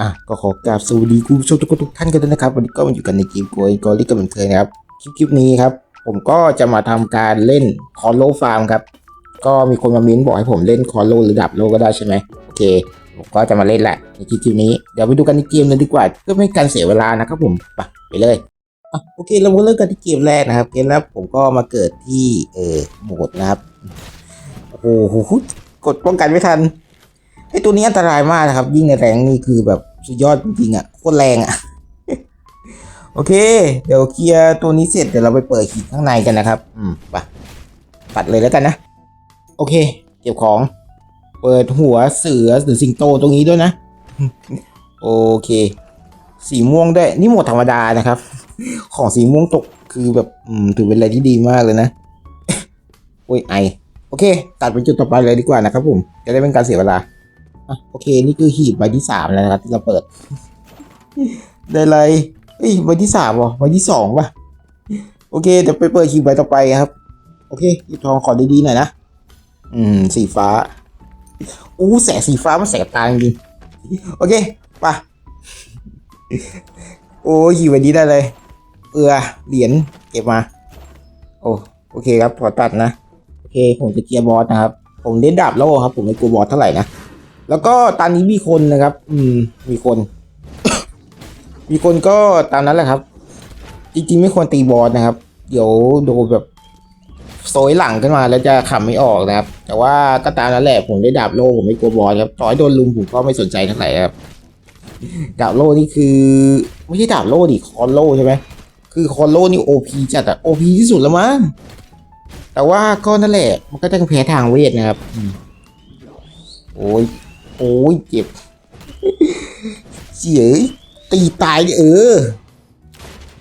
อะก็ขอกราบสวัสดีคุณผู้ชมทุกคนทุกท่านกันด้วยนะครับ วันนี้ก็มาอยู่กันในเกมโกยกอลิกับเหมือนเคยนะครับ คลิปคลิปนี้ครับ ผมก็จะมาทำการเล่นคอโลฟาร์มครับ ก็มีคนมาเม้นบอกให้ผมเล่นคอโลหรือดับโลก็ได้ใช่ไหมโอเค ผมก็จะมาเล่นแหละในคลิปคลิปนี้ เดี๋ยวไปดูกันในเกมเลยดีกว่าเพื่อไม่ให้การเสียเวลานะครับผมไปไปเลยอะโอเคเรามาเริ่มกันที่เกมแรกนะครับเกมแรกผมก็มาเกิดที่เออโหมดนะครับโอ้โหกดป้องกันไม่ทันไอตัวนี้อันตรายมากนะครับ ยิ่งในแรงนี่คือแบบ สุดยอดจริงๆอะโคตรแรงอะ โอเค เดี๋ยวเคลียร์ตัวนี้เสร็จเดี๋ยวเราไปเปิดหีบข้างในกันนะครับ อืมไปตัดเลยแล้วกันนะ โอเค เก็บของ เปิดหัวเสือหรือสิงโตตรงนี้ด้วยนะ โอเค สีม่วงด้วยนี่หมดธรรมดานะครับ ของสีม่วงตกคือแบบอืมถือเป็นอะไรที่ดีมากเลยนะโอ้ยไอ โอเค ตัดเป็นจุดต่อไปเลยดีกว่านะครับผม จะได้เป็นการเสียเวลา อะโอเค นี่คือหีบใบที่สามแล้วนะครับที่เราเปิด ได้ไรเอ้ยใบที่สามวะใบที่สองป่ะโอเคเดี๋ยวไปเปิดหีบใบต่อไปครับ โอเคหยิบทองขอดีๆหน่อยนะอืม สีฟ้าอู้แสงสีฟ้ามันแสบตาจริงโอเคไปโอ้หีบใบนี้ได้เลย เอือเหรียญเก็บมา โอ้โอเคครับขอตัดนะโอเค ผมจะเกียร์บอสนะครับ ผมเล่นดาบโล่ครับ ผมไม่กลัวบอสเท่าไหร่นะ แล้วก็ตอนนี้มีคนนะครับ อืม มีคน มีคนก็ตามนั้นแหละครับ จริงๆไม่ควรตีบอสนะครับ เดี๋ยวโดนแบบโซยหลังขึ้นมาแล้วจะขำไม่ออกนะครับ แต่ว่าก็ตามนั้นแหละผมได้ดาบโล่ผมไม่กลัวบอสครับต่อให้โดนลุมผมก็ไม่สนใจเท่าไหร่ครับ ดาบโล่นี่คือ ไม่ใช่ดาบโล่ดิคอนโล่ใช่ไหมคือคอนโล่นี่โอพีจัดอะโอพีที่สุดแล้วมั้งแต่ว่าก็นั่นแหละ มันก็จะแพ้ทางเวทนะครับ โอ้ย โอ้ยเจ็บเจียตีตายดิเออ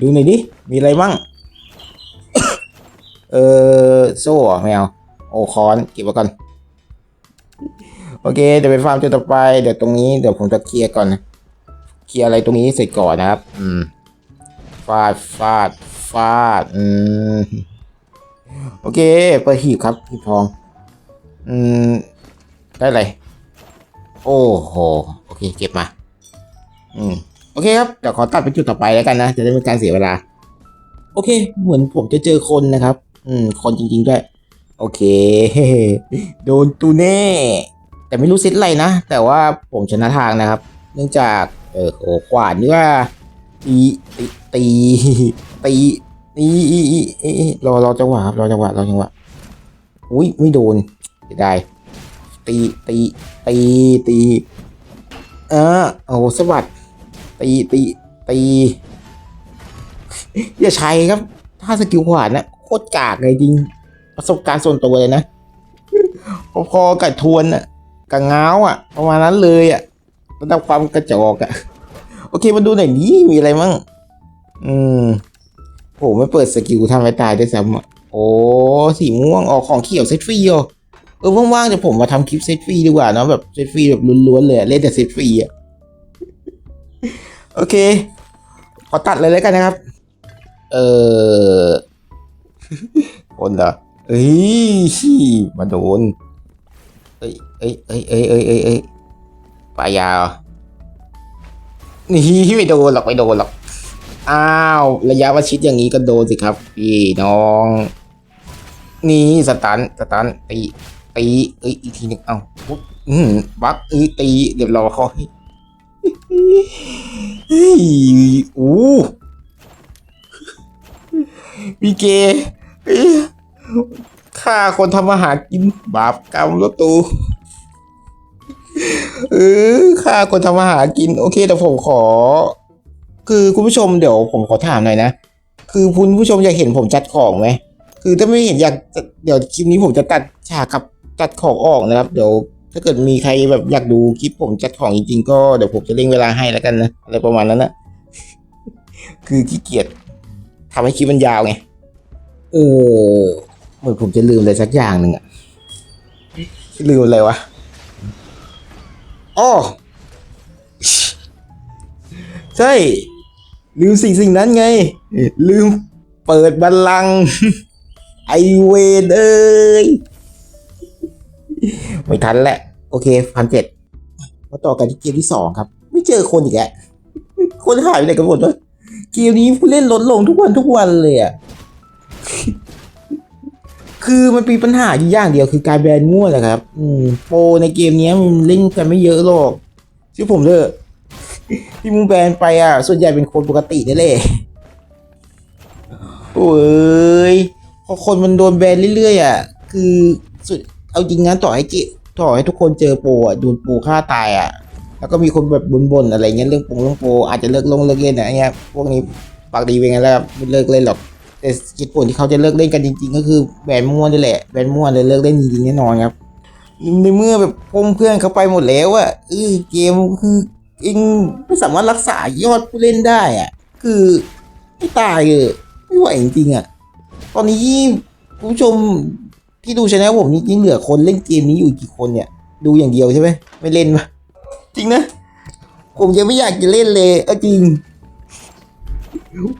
ดูหน่อยดิ มีอะไรบ้าง เออโซ่เหรอไม่เอาโอ้คอน เก็บไว้ก่อน โอเค เดี๋ยวไปฟาร์มจุดต่อไป เดี๋ยวตรงนี้ เดี๋ยวผมจะเคลียร์ก่อนนะเคลียร์อะไรตรงนี้เสร็จก่อนนะครับ อืม ฟาด ฟาด ฟาด อืม โอเค เปิดหีบครับหีบทอง อืม ได้เลย โอ้โห โอเค เก็บมา อืม โอเคครับ เดี๋ยวขอตัดไปจุดต่อไปแล้วกันนะ จะได้ไม่การเสียเวลา โอเค เหมือนผมจะเจอคนนะครับ อืม คนจริงๆด้วย โอเค โดนตูเน่ แต่ไม่รู้เซตอะไรนะ แต่ว่าผมชนะทางนะครับ เนื่องจาก เออโอ้ขวานนี่ว่าตีตีตีตีนี่อีอีอีอีรอรอจังหวะครับ รอจังหวะ รอจังหวะ อุ้ยไม่โดนเสียดาย ตีตีตีตีเออโอ้สวัสดตีตีตีอย่าใช้ครับ ถ้าสกิลขวานนะโคตรกากเลยจริง ประสบการณ์ส่วนตัวเลยนะพอๆกับทวนอะกับง้าวอะประมาณนั้นเลยอะระดับความกระจอกอะโอเคมาดูหน่อยนี้มีอะไรมั่ง อืมโหไม่เปิดสกิลทำให้ตายได้ซ้ำอะโอ้สีม่วงออกของเขียวเซตฟรีเหรอเออว่างๆเดี๋ยวผมมาทำคลิปเซตฟรีดีกว่าเนอะแบบเซตฟรีแบบล้วนๆเลยเล่นแต่เซตฟรีอะโอเค ขอตัดเลยแล้วกันนะครับ เออคนเหรอเอ้ยมาโดนเอ้ยเอ้ยเอ้ยเอ้ยเอ้ยเอ้ยเอ้ยปลายาวนี่ไม่โดนหรอกไม่โดนหรอกอ้าวระยะประชิดอย่างนี้ก็โดนสิครับพี่น้อง นี่สตันสตันตี ตีเอ้ยอีกทีหนึ่งเอาปุ๊บอืมบักเอ้ยตีเดี๋ยวรอเขาให้เฮ้ยอู้มีเก้ฆ่าคนทำอาหารกินบาปกรรมรถตูเออฆ่าคนทำอาหารกิน โอเคแต่ผมขอ คือคุณผู้ชมเดี๋ยวผมขอถามหน่อยนะ คือคุณผู้ชมอยากเห็นผมจัดของไหม คือถ้าไม่เห็นอยาก เดี๋ยวคลิปนี้ผมจะตัดฉากกับ จัดของออกนะครับ เดี๋ยวถ้าเกิดมีใครแบบอยากดูคลิปผมจัดของจริงๆก็เดี๋ยวผมจะเร่งเวลาให้แล้วกันนะอะไรประมาณนั้นนะคือขี้เกียจทำให้คลิปมันยาวไงเออเหมือนผมจะลืมอะไรสักอย่างหนึ่งอะลืมอะไรวะอ๋อใช่ลืมสิ่งสิ่งนั้นไง ลืมเปิดบัลลังก์ไอเวนเอ้ย ไม่ทันแหละ โอเคพันเจ็ดมาต่อกันที่เกมที่สองครับ ไม่เจอคนอีกแล้วคนหายไปไหนกันหมดวะเกมนี้ผู้เล่นลดลงทุกวันทุกวันเลยอะคือมันมีปัญหาอยู่อย่างเดียวคือการแบนมั่วแหละครับ อืมโปรในเกมนี้มันเล่นกันไม่เยอะหรอกชื่อผมเถอะที่มึงแบนไปอะ ส่วนใหญ่เป็นคนปกตินี่แหละโอ้ยพอคนมันโดนแบนเรื่อยๆอะ คือสุด เอาจริงงั้นต่อให้เกต่อให้ทุกคนเจอโปรอะโดนโปรฆ่าตายอะ แล้วก็มีคนแบบบ่นๆอะไรเงี้ยเรื่องโปรเรื่องโปรอาจจะเลิกลงเลิกเล่นอะไรเงี้ยพวกนี้ปากดีเป็นไงแล้วครับไม่เลิกเล่นหรอกแต่เหตุผลที่เขาจะเลิกเล่นกันจริง ๆ ก็คือแบนม่วนนี่แหละแบนม่วเลยเลิกเล่นจริงๆแน่นอนครับในเมื่อแบบพมเพื่อนเขาไปหมดแล้วอะเออเกมคือเองไม่สามารถรักษายอดผู้เล่นได้อะคือไม่ตายเลยไม่ไหวจริงๆอะตอนนี้ผู้ชม ที่ดูช anel ผมนี่ยิ่งเหลือคนเล่นเกมนี้อยู่กี่คนเนี่ย ดูอย่างเดียวใช่ไหมไม่เล่นปะจริงนะ ผมยังไม่อยากจะเล่นเลยเอาจริง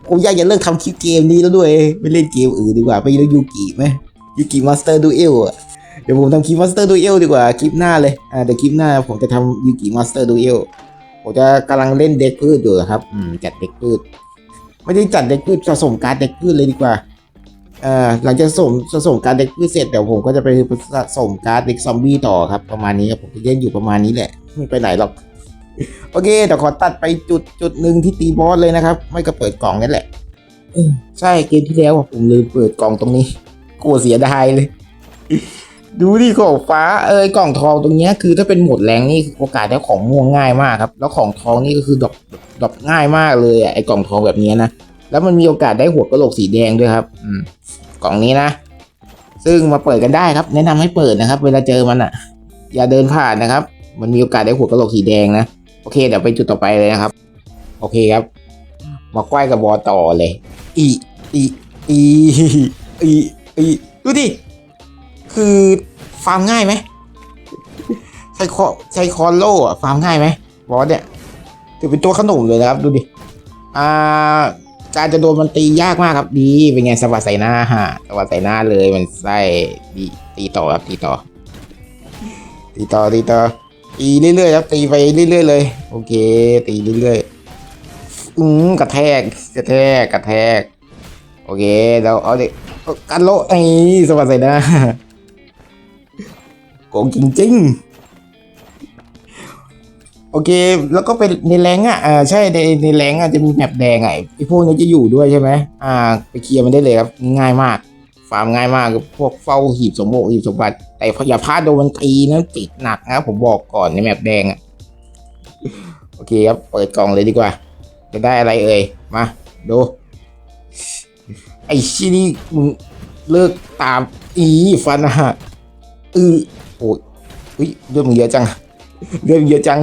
ผมอยากจะเลิกทำคลิปเกมนี้แล้วด้วยไปเล่นเกมอื่นดีกว่าไปเล่นยูกิไหมยูกิมาสเตอร์ดูเอลอะเดี๋ยวผมทำคลิปมาสเตอร์ดูเอลดีกว่าคลิปหน้าเลยอ่าเดี๋ยวคลิปหน้าผมจะทำยูกิมาสเตอร์ดูเอลผมจะกำลังเล่นเด็กพืชอยู่ครับอืมจัดเด็กพืช ไม่ได้จัดเด็กพืชสะสมการเด็กพืชเลยดีกว่า อ่าหลังจากสะสมสะสมการดเด็กพืชเสร็จเดี๋ยวผมก็จะไปสะสมการดเด็กซอมบี้ต่อครับ ประมาณนี้ครับผมจะเล่นอยู่ประมาณนี้แหละ ไม่ไปไหนหรอก โอเคเดี๋ยวขอตัดไปจุดจุดหนึ่งที่ตีบอสเลยนะครับ ไม่ก็เปิดกล่องนั่นแหละเออใช่เกมที่แล้วผมลืมเปิดกล่องตรงนี้กลัวเสียดายเลย ดูดิของฟ้าเอ้ยกล่องทองตรงเนี้ยคือถ้าเป็นหมดแรงนี่โอกาสได้ของม่วงง่ายมากครับ แล้วของทองนี่ก็คือดรอปดรอปง่ายมากเลยอะไอ้กล่องทองแบบเนี้ยนะ แล้วมันมีโอกาสได้หัวกระโหลกสีแดงด้วยครับอืมกล่องนี้นะ ซึ่งมาเปิดกันได้ครับ แนะนำให้เปิดนะครับ เวลาเจอมันอะ อย่าเดินผ่านนะครับ มันมีโอกาสได้หัวกระโหลกสีแดงนะโอเคเดี๋ยวไปจุดต่อไปเลยนะครับ โอเคครับ มาควายกับบอต่อเลย อีอีอีอีอีดูดิคือฟาร์มง่ายไหมใช้คอใช้คอนโล่อะฟาร์มง่ายไหมบอสเนี่ยถือเป็นตัวขนมเลยนะครับ ดูดิอ่า การจะโดนมันตียากมากครับดี เป็นไงสวัสดใส่หน้าฮะสวัสดใส่หน้าเลยมันไส้ดีตีต่อครับตีต่อ ตีต่อตีต่อตีเรื่อยๆครับตีไปเรื่อยๆเลย โอเค ตีเรื่อยๆอืมกระแทกกระแทกกระแทก โอเคเราเอาเด็กกันโลไอ้สวัสดีนะโกงจริงๆ โอเค แล้วก็เป็นในแรงอะอ่าใช่ในในแรงอะจะมีแมปแดงอะไอพวกนี้จะอยู่ด้วยใช่ไหมอ่าไปเคลียร์มันได้เลยครับง่ายมากฟาร์มง่ายมากพวกเฝ้าหีบสมบัติหีบสมบัติแต่อย่าพลาดโดนมันตีนะติดหนักนะผมบอกก่อนในแมปแดงอะโอเคครับเปิดกล่องเลยดีกว่า จะได้อะไรเอ่ยมาดูไอ้ชินี่มึงเลิกตามอีฟันนะฮะอือโอ้ยอุ้ยเลือดมึงเยอะจังเลือดมึงเยอะจัง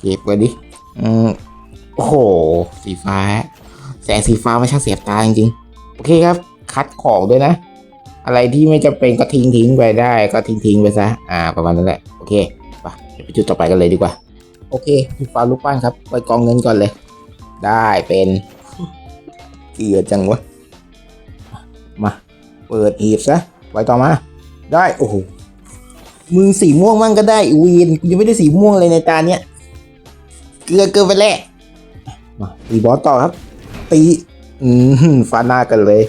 เก็บไว้ดิอืมโอ้โห สีฟ้า แสงสีฟ้าไม่ช่างเสียบตาจริงๆ โอเคครับ คัดของด้วยนะ อะไรที่ไม่จำเป็นก็ทิ้งทิ้งไปได้ก็ทิ้งทิ้งไปซะ อ่า ประมาณนั้นแหละ โอเคไปเดี๋ยวไปจุดต่อไปกันเลยดีกว่า โอเคพี่ฟ้าลูกปั้นครับ ไปกองเงินก่อนเลย ได้เป็น เกลือจังวะ มา เปิดหีบซะ ไว้ต่อมา ได้ โอ้โหมึงสีม่วงมั่งก็ได้อีวีนยังไม่ได้สีม่วงเลยในตาเนี้ย เกลือเกินไปแล้วมาตีบอสต่อครับ ตีอืมฟาหน้ากันเลย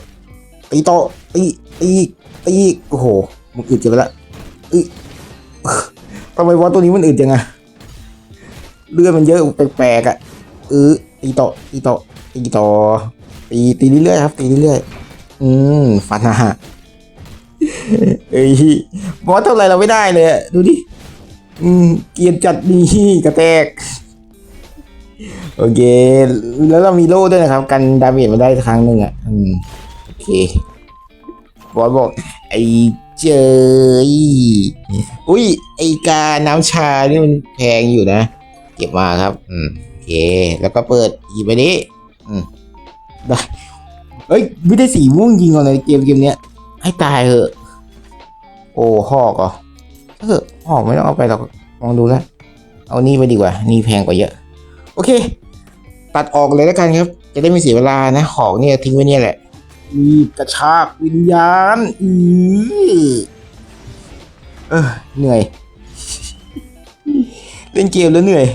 ตีโตตีตีตีโอ้โหมึงอึดจะไปละอึทำไมบอสตัวนี้มันอึดจังอะเลือดมันเยอะแปลกๆอะเออตีโตตีโตตีโตตีตีเรื่อยๆครับตีเรื่อยๆอืมฟันหน้าเอ้ยบอสเท่าไหรเราไม่ได้เลยดูดิอืมเกียนจัดดีกระแตก โอเค แล้วเรามีโล่ด้วยนะครับ กันดาเมจมาได้ครั้งหนึ่งอะอืมโอเคบอสบอก ไอ้เจยอุ้ย ไอกาน้ำชานี่มันแพงอยู่นะ เก็บมาครับ อืมโอเค แล้วก็เปิดหยิบไปนี้ อืมได้เฮ้ย ไม่ได้สีม่วงจริงเหรอในเกมเกมเนี้ย ให้ตายเหอะ โอ้หอกเหรอเออหอกไม่ต้องเอาไปหรอกมองดูแล้วเอานี่ไปดีกว่า นี่แพงกว่าเยอะ โอเค ตัดออกเลยแล้วกันครับ จะได้ไม่เสียเวลานะ ของเนี่ยทิ้งไว้เนี่ยแหละรีบกระชากวิญญาณอือเออเหนื่อย เล่นเกมแล้วเหนื่อย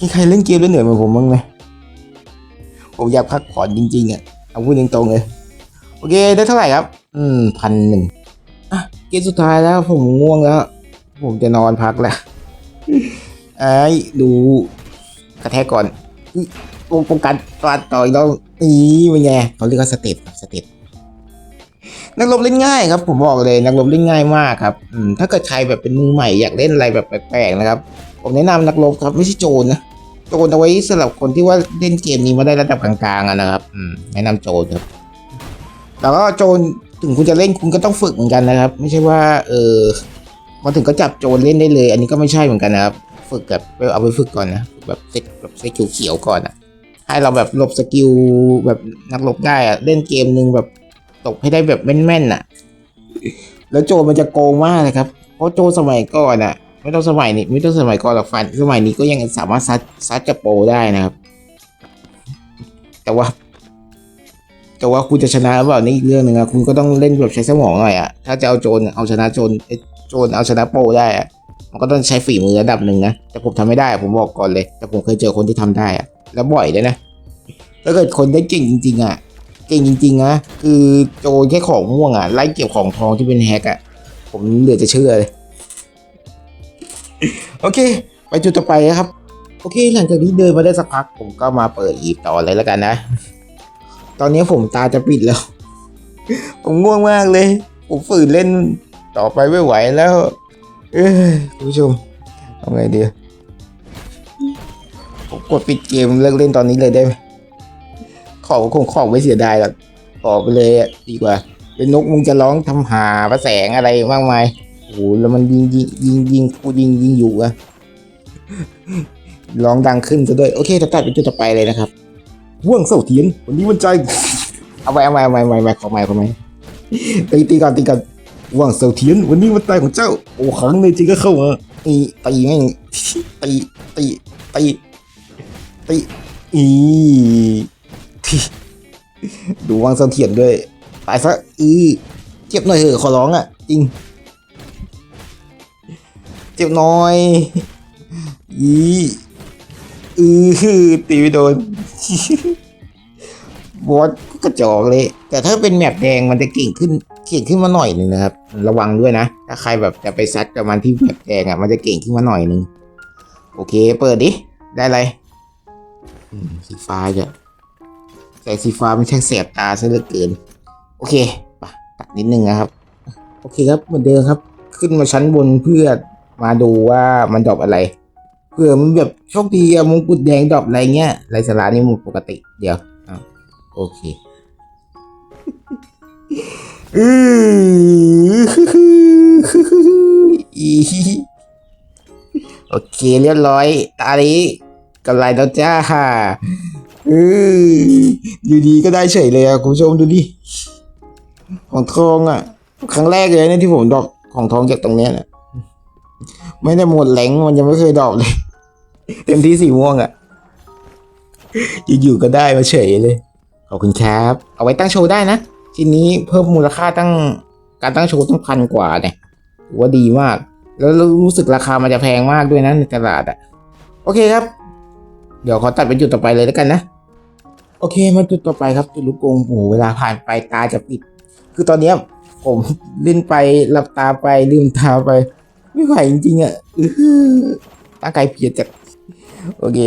มีใครเล่นเกมแล้วเหนื่อยเหมือนผมบ้างไหมผมอยากพักผ่อนจริงๆอะเอาพูดตรงๆเลยโอเคได้เท่าไหร่ครับ อืมพันหนึ่งอะเกมสุดท้ายแล้วผมง่วงแล้ว ผมจะนอนพักแล้วไอ้ยดู กระแทกก่อนอุ๊ยป้องป้องกันฟาดต่อยแล้วนี่เป็นไงเขาเรียกว่าสเต็ปสเต็ปนักรบเล่นง่ายครับ ผมบอกเลยนักรบเล่นง่ายมากครับอืมถ้าเกิดใครแบบเป็นมือใหม่อยากเล่นอะไรแบบแปลกๆนะครับ ผมแนะนำนักรบครับไม่ใช่โจรนะโจรเอาไว้สำหรับคนที่ว่าเล่นเกมนี้มาได้ระดับกลางๆนะครับอืมแนะนำโจรครับแต่ก็โจรถึงคุณจะเล่นคุณก็ต้องฝึกเหมือนกันนะครับ ไม่ใช่ว่า เออมาถึงก็จับโจรเล่นได้เลย อันนี้ก็ไม่ใช่เหมือนกันนะครับ ฝึกแบบเอาไปฝึกก่อนนะแบบเซ็ตแบบเซ็ตเขียวๆก่อนอะให้เราแบบหลบสกิลแบบนักหลบได้อะเล่นเกมหนึ่งแบบตกให้ได้แบบแม่นๆอะแล้วโจมันจะโกงมากเลยครับเพราะโจสมัยก่อนอะไม่ต้องสมัยนี้ไม่ต้องสมัยก่อนหรอกฟันสมัยนี้ก็ยังสามารถซัดซัดกับโปรได้นะครับ แต่ว่า แต่ว่าคุณจะชนะหรือเปล่านี่อีกเรื่องหนึ่งอะคุณก็ต้องเล่นแบบใช้สมองหน่อยอะถ้าจะเอาโจรเอาชนะโจรเอ้ยโจรเอาชนะโปรได้อะ มันก็ต้องใช้ฝีมือระดับหนึ่งนะ แต่ผมทำไม่ได้ผมบอกก่อนเลย แต่ผมเคยเจอคนที่ทำได้อะแล้วบ่อยด้วยนะถ้าเกิดคนได้เก่งจริง ๆ อะ เก่งจริง ๆ นะ คือโจรแค่ของม่วงอะไล่เก็บของทองที่เป็นแฮกอะ ผมเหลือจะเชื่อเลย โอเค ไปจุดต่อไปนะครับ โอเค หลังจากที่เดินมาได้สักพัก ผมก็มาเปิดอีฟต่อเลยแล้วกันนะ ตอนนี้ผมตาจะปิดแล้ว ผมง่วงมากเลย ผมฝืนเล่นต่อไปไม่ไหวแล้ว เอ้ยคุณผู้ชมทำไงดีผมกดปิดเกมเลิกเล่นตอนนี้เลยได้ไหมของคงของไม่เสียดายหรอกขอไปเลยดีกว่า เป็นนกมึงจะร้องทำหาพระแสงอะไรมากมายโอ้โหแล้วมันยิงยิงยิงยิงกูยิงยิงอยู่อะร้องดังขึ้นซะด้วยโอเคจะตัดเป็นจุดต่อไปเลยนะครับว่วงเสาเทียนวันนี้วันใจ เอาไปเอาไปเอาไปเอาไปเอาไปขอไม่ขอไม่ตีตีก่อนตีก่อน ว่างเสาเทียน วันนี้วันตายของเจ้า โอ้ครั้งในจริงก็เข้ามาตีตีแม่งตีตีตีตีอีทีดูว่างเสาเทียนด้วยตายซะอือเจ็บหน่อยเถอะขอร้องอะ จริง เจ็บหน่อยอีอือตีไม่โดนบอสก็กระจอกเลย แต่ถ้าเป็นแมปแดงมันจะเก่งขึ้น เก่งขึ้นมาหน่อยหนึ่งนะครับ ระวังด้วยนะ ถ้าใครแบบจะไปซัดกับมันที่แมปแดงอะมันจะเก่งขึ้นมาหน่อยหนึ่งโอเค เปิดดิ ได้อะไรสีฟ้าจะแสงสีฟ้ามันช่างแสบตาซะเหลือเกิน โอเคไปตัดนิดนึงนะครับ โอเคครับเหมือนเดิมครับ ขึ้นมาชั้นบนเพื่อมาดูว่ามันดรอปอะไรเพื่อมันแบบโชคดีอะมงกุฎแดงดรอปอะไรเงี้ยไรสาระนี่มันปกติเดี๋ยวอโอเค อืออีโอเคเรียบร้อยตานี้กำไรแล้วจ้าอืออยู่ดีก็ได้เฉยเลยอะคุณผู้ชมดูดิ ของทองอะครั้งแรกเลยเนี่ยที่ผมดรอกของทองจากตรงเนี้ยนะไม่ได้หมดแหลงมันยังไม่เคยดรอกเลย เต็มที่สีม่วงอะอยู่ๆก็ได้มาเฉยเลย ขอบคุณครับ เอาไว้ตั้งโชว์ได้นะ ทีนี้เพิ่มมูลค่าตั้งการตั้งโชว์ตั้งพันกว่าเนี่ยถือว่าดีมาก แล้วรู้สึกราคามันจะแพงมากด้วยนะในตลาดอะโอเคครับ เดี๋ยวขอตัดเป็นจุดต่อไปเลยแล้วกันนะ โอเคมาจุดต่อไปครับจุดลูกกงโอ้โหเวลาผ่านไปตาจะปิด คือตอนเนี้ยผมเล่นไปหลับตาไปลืมตาไป ไม่ไหวจริงๆอะอื้อหือร่างกายเพียจัดโอเค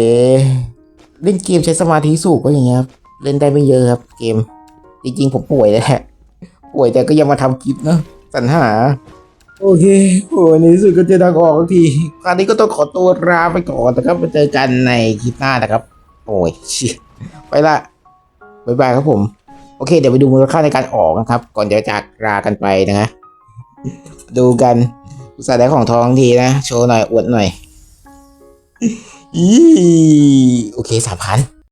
เล่นเกมใช้สมาธิสูงก็อย่างเงี้ยครับ เล่นได้ไม่เยอะครับเกม จริงๆผมป่วยแหละป่วยแต่ก็ยังมาทำคลิปเนอะสรรหา โอเคโอ้ในที่สุดก็จะดังออกทีคราวนี้ก็ต้องขอตัวลาไปก่อนนะครับมาเจอกันในคลิปหน้านะครับ โอ้ยชิไปละบายบายครับผม โอเค เดี๋ยวไปดูมูลค่าในการออกนะครับ ก่อนจะจากลากันไปนะฮะดูกันอุตสาห์ได้ของทองทีนะ โชว์หน่อยอวดหน่อยอีโอเคสามพัน